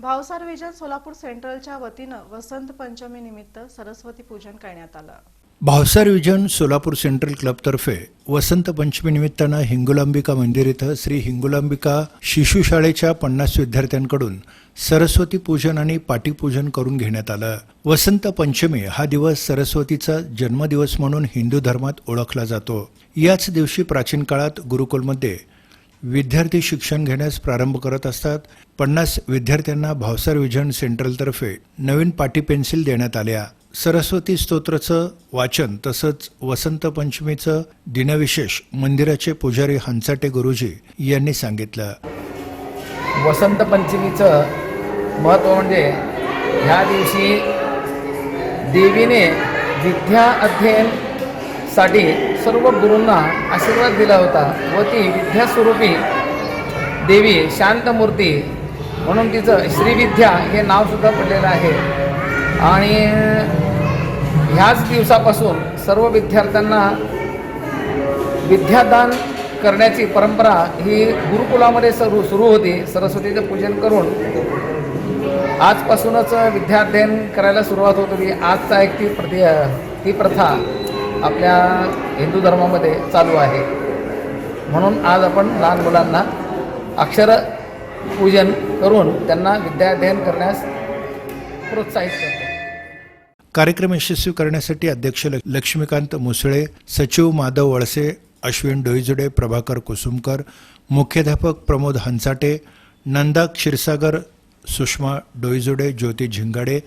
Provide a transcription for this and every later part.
Bhavsar vision Solapur सेंट्रलच्या वतीनं वसंत पंचमी निमित्त सरस्वती पूजन करण्यात आलं. भावसार विजन सोलापूर सेंट्रल क्लबतर्फे वसंत पंचमी निमित्तानं हिंगुलांबिका मंदिर इथं श्री हिंगुलांबिका शिशु शाळेच्या पन्नास विद्यार्थ्यांकडून सरस्वती पूजन आणि पाटीपूजन करून घेण्यात आलं. वसंत पंचमी हा दिवस सरस्वतीचा जन्मदिवस म्हणून हिंदू धर्मात ओळखला जातो. याच दिवशी प्राचीन काळात गुरुकुलमध्ये विद्यार्थी शिक्षण घेण्यास प्रारंभ करत असतात. पन्नास विद्यार्थ्यांना भावसार विजन सेंट्रलतर्फे नवीन पाटी पेन्सिल देण्यात आल्या. सरस्वती स्तोत्राचं वाचन तसंच वसंत पंचमीचं दिनविशेष मंदिराचे पुजारी हंसाटे गुरुजी यांनी सांगितलं. वसंत पंचमीचं महत्त्व म्हणजे ह्या दिवशी देवीने विद्या अध्ययन साठी सर्व गुरूंना आशीर्वाद दिला होता व ती विद्यास्वरूपी देवी शांतमूर्ती म्हणून तिचं श्रीविद्या हे नावसुद्धा पडलेलं आहे. आणि ह्याच दिवसापासून सर्व विद्यार्थ्यांना विद्यादान करण्याची परंपरा ही गुरुकुलामध्ये सुरू सुरू होती. सरस्वतीचं पूजन करून आजपासूनच विद्याध्ययन करायला सुरुवात होत होती. आजचा एक ती प्रति ती प्रथा. आपल्या हिंदू धर्मामध्ये चालू आहे. म्हणून आज आपण लहान मुलांना अक्षर पूजन करून त्यांना विद्याध्ययन करण्यास प्रोत्साहित करतो. कार्यक्रम यशस्वी करण्यासाठी अध्यक्ष ल- लक्ष्मीकांत मुसळे सचिव माधव वळसे अश्विन डोईजुडे प्रभाकर कुसुमकर मुख्याध्यापक प्रमोद हंचाटे नंदा क्षीरसागर सुषमा डोईजुडे ज्योती झिंगाडे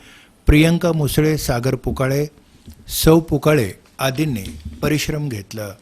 प्रियंका मुसळे सागर पुकाळे सौ पुकाळे आदींनी परिश्रम घेतलं.